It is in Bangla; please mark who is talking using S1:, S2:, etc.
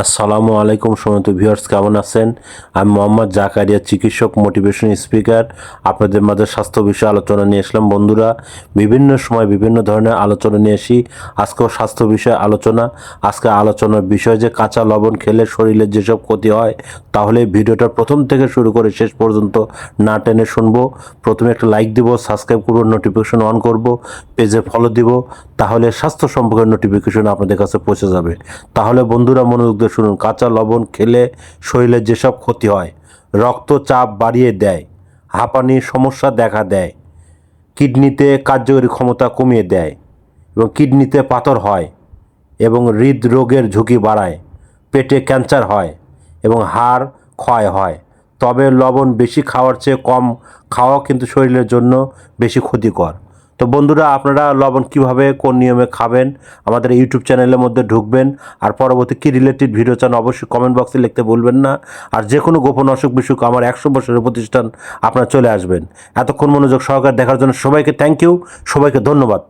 S1: আসসালামু আলাইকুম সমত ভিউয়ার্স, কেমন আছেন? আমি মোহাম্মদ জাকারিয়া, চিকিৎসক, মোটিভেশন স্পিকার। আপনাদের মাঝে স্বাস্থ্য বিষয়ে আলোচনা নিয়ে আসলাম। বন্ধুরা, বিভিন্ন সময় বিভিন্ন ধরনের আলোচনা নিয়ে আসি। আজকেও স্বাস্থ্য বিষয়ে আলোচনা। আজকে আলোচনার বিষয় যে কাঁচা লবণ খেলে শরীরের যেসব ক্ষতি হয়, তাহলে ভিডিওটা প্রথম থেকে শুরু করে শেষ পর্যন্ত না টেনে শুনব। প্রথমে একটা লাইক দিব, সাবস্ক্রাইব করব, নোটিফিকেশন অন করব, পেজে ফলো দিব। তাহলে স্বাস্থ্য সম্পর্কের নোটিফিকেশন আপনাদের কাছে পৌঁছে যাবে। তাহলে বন্ধুরা মনোযোগ দিয়ে শুনুন, কাঁচা লবণ খেলে শরীরের যেসব ক্ষতি হয়, রক্তচাপ বাড়িয়ে দেয়, হাঁপানির সমস্যা দেখা দেয়, কিডনিতে কার্যকরী ক্ষমতা কমিয়ে দেয় এবং কিডনিতে পাথর হয় এবং হৃদরোগের ঝুঁকি বাড়ায়, পেটে ক্যান্সার হয় এবং হাড় ক্ষয় হয়। তবে লবণ বেশি খাওয়ার চেয়ে কম খাওয়া কিন্তু শরীরের জন্য বেশি ক্ষতিকর। তো বন্ধুরা, আপনারা লবণ কীভাবে, কোন নিয়মে খাবেন, আমাদের ইউটিউব চ্যানেলের মধ্যে ঢুকবেন, আর পরবর্তী কী রিলেটেড ভিডিও চান অবশ্যই কমেন্ট বক্সে লিখতে বলবেন না, আর যে কোনো গোপন অসুখ বিসুখ আমার একশো বছরের প্রতিষ্ঠান আপনারা চলে আসবেন। এতক্ষণ মনোযোগ সহকারে দেখার জন্য সবাইকে থ্যাংক ইউ সবাইকে ধন্যবাদ।